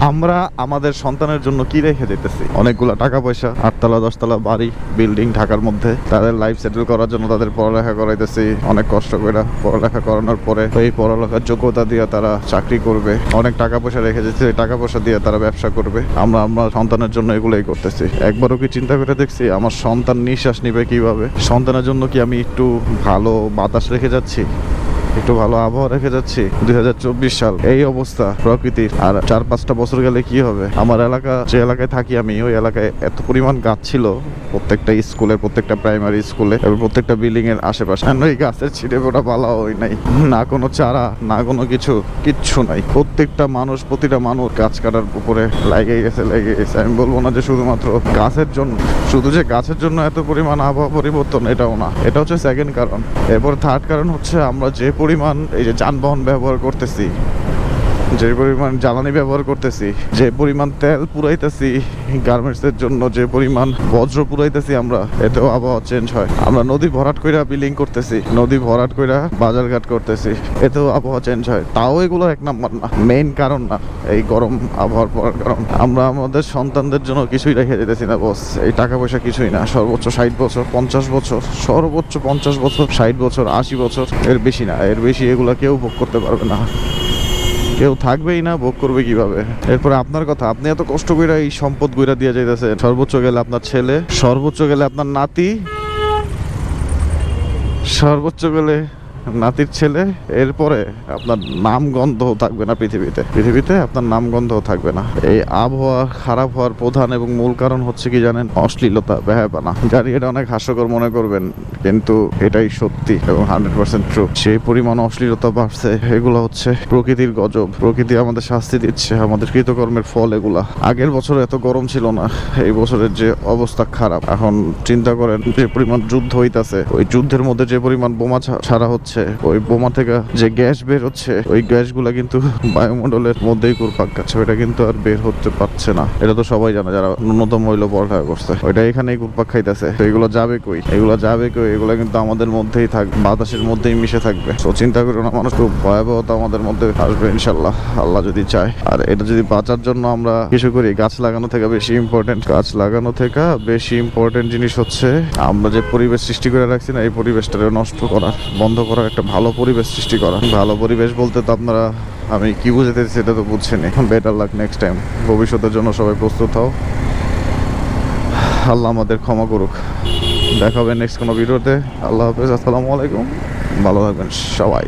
আমরা আমাদের সন্তানের জন্য কি রেখে দিতেছি? অনেকগুলো টাকা পয়সা, আটতলা, দশতলা বাড়ি বিল্ডিং ঢাকার মধ্যে। তাদের লাইফ সেটেল করার জন্য তাদের পড়ালেখা করাইতেছি। অনেক কষ্ট করে পড়ালেখা করানোর পরে এই পড়ালেখার যোগ্যতা দিয়ে তারা চাকরি করবে। অনেক টাকা পয়সা রেখে যেতেছি এই টাকা পয়সা দিয়ে তারা ব্যবসা করবে। আমরা আমরা সন্তানের জন্য এগুলোই করতেছি। একবারও কি চিন্তা করে দেখছি, আমার সন্তান নিঃশ্বাস নিবে কীভাবে? সন্তানের জন্য কি আমি একটু ভালো বাতাস রেখে যাচ্ছি? একটু ভালো আবহাওয়া রেখে যাচ্ছি। দুই হাজার চব্বিশ সাল, এই অবস্থা প্রকৃতির। আর চার পাঁচটা বছর গেলে কি হবে? আমার এলাকা, যে এলাকায় থাকি আমি, ওই এলাকায় এত পরিমাণ গাছ ছিল, প্রত্যেকটা স্কুলে, প্রত্যেকটা প্রাইমারি স্কুলে, এবং প্রত্যেকটা বিল্ডিং এর আশেপাশে ওই গাছের ছিঁড়ে ফোটা পালা ওই নাই। না কোনো চারা, না কোনো কিছু, কিচ্ছু নাই। প্রত্যেকটা মানুষ, প্রতিটা মানুষ গাছ কাটার উপরে লেগে গেছে লেগে গেছে। আমি বলব না যে শুধুমাত্র গাছের জন্য, শুধু যে গাছের জন্য এত পরিমাণ আবহাওয়া পরিবর্তন, এটাও না। এটা হচ্ছে সেকেন্ড কারণ। এরপর থার্ড কারণ হচ্ছে আমরা যে পরিমাণ এই যে যানবাহন ব্যবহার করতেছি। যে পরিমাণ জ্বালানি ব্যবহার করতেছি, যে পরিমাণ তেল পুরাইতেছি, গার্মেন্টসের জন্য যে পরিমাণ বজ্র পুরাইতেছি আমরা, এতেও আবহাওয়া চেঞ্জ হয়। আমরা নদী ভরাট কইরা বিলিং করতেছি, নদী ভরাট কইরা বাজারঘাট করতেছি, এতেও আবহাওয়া চেঞ্জ হয়। তাও এগুলো এক নাম্বার না মেইন কারণ না, এই গরম আবহাওয়ার পড়ার কারণ। আমরা আমাদের সন্তানদের জন্য কিছুই রেখে যেতেছি না বস এই টাকা পয়সা কিছুই না, সর্বোচ্চ ষাট বছর, পঞ্চাশ বছর, সর্বোচ্চ পঞ্চাশ বছর, ষাট বছর, আশি বছর, এর বেশি না, এর বেশি এগুলো কেউ ভোগ করতে পারবে না। কেউ থাকবেই না, ভোগ করবে কীভাবে? এরপরে আপনার কথা, আপনি এত কষ্ট করে এই সম্পদ গুইরা দিয়ে যাইতেছে সর্বোচ্চ গেলে আপনার ছেলে, সর্বোচ্চ গেলে আপনার নাতি, সর্বোচ্চ গেলে নাতির ছেলে, এরপরে আপনার নাম গন্ধও থাকবে না পৃথিবীতে। পৃথিবীতে আপনার নাম গন্ধও থাকবে না। এই আবহাওয়া খারাপ হওয়ার প্রধান এবং মূল কারণ হচ্ছে কি জানেন? অশ্লীলতা বেহাপানা জানি এটা অনেক হাস্যকর মনে করবেন, কিন্তু এটাই সত্যি এবং হান্ড্রেড পার্সেন্ট ট্রু। সেই পরিমাণ অশ্লীলতা বাড়ছে, এগুলো হচ্ছে প্রকৃতির গজব। প্রকৃতি আমাদের শাস্তি দিচ্ছে, আমাদের কৃতকর্মের ফল এগুলা। আগের বছর এত গরম ছিল না, এই বছরের যে অবস্থা খারাপ। এখন চিন্তা করেন, যে পরিমাণ যুদ্ধ হইতাছে, ওই যুদ্ধের মধ্যে যে পরিমাণ বোমা ছাড়া হচ্ছে ওই বোমা থেকে যে গ্যাস বের হচ্ছে, ওই গ্যাসগুলা কিন্তু বায়ুমণ্ডলের মধ্যেই ঘুরপাক খাচ্ছে, ওইটা কিন্তু আর বের হতে পারছে না। এটা তো সবাই জানে যারা ন্যূনতম হইল পড়ালেখা করছে। ওইটা এখানেই ঘুরপাক খাইতেছে। তো এগুলো যাবে কই? এগুলো যাবে কই? এগুলো কিন্তু আমাদের মধ্যেই থাকবে বাতাসের মধ্যেই মিশে থাকবে। তো চিন্তা করো না, মানুষ, খুব ভয়াবহতা আমাদের মধ্যে আসবে ইনশাল্লাহ আল্লাহ যদি চায়। আর এটা যদি বাঁচার জন্য আমরা কিছু করি, গাছ লাগানো থেকে বেশি ইম্পর্টেন্ট গাছ লাগানো থেকে বেশি ইম্পর্টেন্ট জিনিস হচ্ছে, আমরা যে পরিবেশ সৃষ্টি করে রাখছি না, এই পরিবেশটাকে নষ্ট করা বন্ধ করা একটা ভালো পরিবেশ সৃষ্টি করা। ভালো পরিবেশ বলতে তো আপনারা, আমি কি বুঝাতে সেটা তো বুঝছেনই। বেটার লাক নেক্সট টাইম ভবিষ্যতের জন্য সবাই প্রস্তুত হও। আল্লাহ আমাদের ক্ষমা করুক। দেখা হবে নেক্সট কোনো ভিডিওতে। আল্লাহ হাফেজ, আসসালামু আলাইকুম। ভালো থাকবেন সবাই।